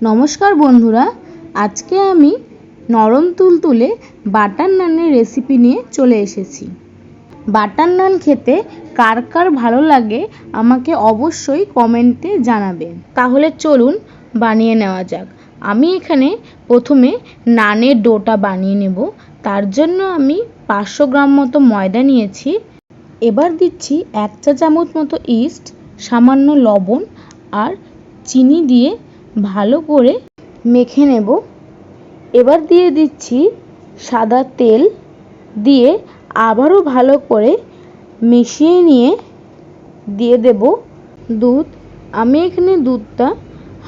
নমস্কার বন্ধুরা, আজকে আমি নরম তুলতুলে বাটার নানের রেসিপি নিয়ে চলে এসেছি। বাটার নান খেতে কার কার ভালো লাগে আমাকে অবশ্যই কমেন্টে জানাবেন। তাহলে চলুন বানিয়ে নেওয়া যাক। আমি এখানে প্রথমে নানের ডোটা বানিয়ে নেব। তার জন্য আমি পাঁচশো গ্রাম মতো ময়দা নিয়েছি। এবার দিচ্ছি এক চা চামচ মতো ইস্ট সামান্য লবণ আর চিনি দিয়ে ভালো করে মেখে নেব। এবার দিয়ে দিচ্ছি সাদা তেল দিয়ে আবারও ভালো করে মিশিয়ে নিয়ে দিয়ে দেব দুধ। আমি এখানে দুধটা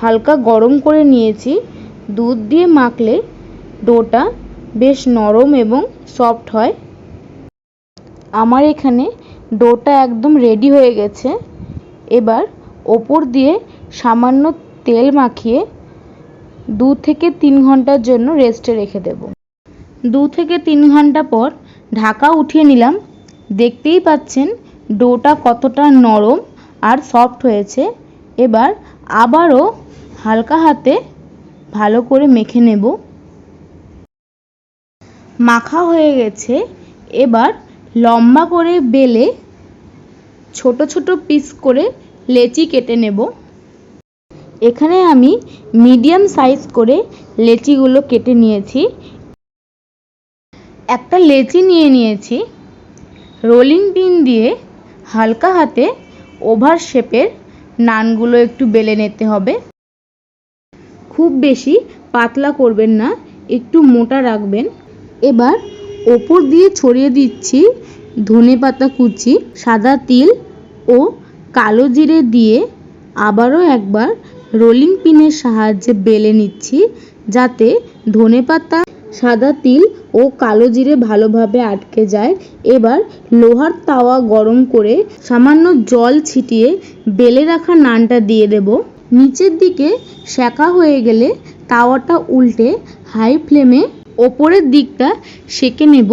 হালকা গরম করে নিয়েছি। দুধ দিয়ে মাখলে ডোটা বেশ নরম এবং সফট হয়। আমার এখানে ডোটা একদম রেডি হয়ে গেছে। এবার ওপর দিয়ে সামান্য তেল মাখিয়ে দু থেকে তিন ঘণ্টার জন্য রেস্টে রেখে দেব। দু থেকে তিন ঘণ্টা পর ঢাকা উঠিয়ে নিলাম। দেখতেই পাচ্ছেন ডোটা কতটা নরম আর সফট হয়েছে। এবার আবারও হালকা হাতে ভালো করে মেখে নেব। মাখা হয়ে গেছে। এবার লম্বা করে বেলে ছোট ছোট পিস করে লেচি কেটে নেব। এখানে আমি মিডিয়াম সাইজ করে লেচিগুলো কেটে নিয়েছি। একটা লেচি নিয়ে নিয়েছি। রোলিং পিন দিয়ে হালকা হাতে ওভার শেপের নানগুলো একটু বেলে নিতে হবে। খুব বেশি পাতলা করবেন না, একটু মোটা রাখবেন। এবার ওপর দিয়ে ছড়িয়ে দিচ্ছি ধনে পাতা কুচি, সাদা তিল ও কালো জিরে দিয়ে আবারও একবার রোলিং পিনের সাহায্যে বেলে নিচ্ছি যাতে ধনে পাতা সাদা তিল ও কালো জিরে ভালোভাবে আটকে যায়। এবার লোহার তাওয়া গরম করে সামান্য জল ছিটিয়ে বেলে রাখা নানটা দিয়ে দেব। নিচের দিকে সেকা হয়ে গেলে তাওয়াটা উল্টে হাই ফ্লেমে ওপরের দিকটা সেকে নেব।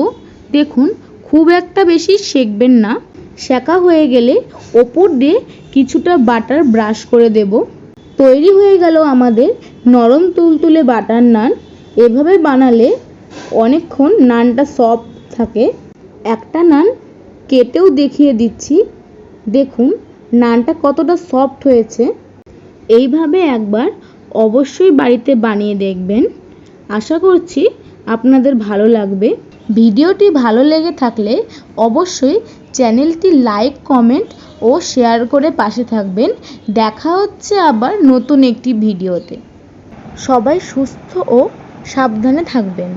দেখুন, খুব একটা বেশি সেকবেন না। সেকা হয়ে গেলে ওপর দিয়ে কিছুটা বাটার ব্রাশ করে দেব। তৈরি হয়ে গেল আমাদের নরম তুলতুলে বাটার নান। এভাবে বানালে অনেকক্ষণ নানটা সফট থাকে। একটা নান কেটেও দেখিয়ে দিচ্ছি। দেখুন, নানটা কতটা সফট হয়েছে। এইভাবে একবার অবশ্যই বাড়িতে বানিয়ে দেখবেন। আশা করছি আপনাদের ভালো লাগবে। ভিডিওটি ভালো লেগে থাকলে অবশ্যই চ্যানেলটি লাইক, কমেন্ট ও শেয়ার করে পাশে থাকবেন। দেখা হচ্ছে আবার নতুন একটি ভিডিওতে। সবাই সুস্থ ও সাবধানে থাকবেন।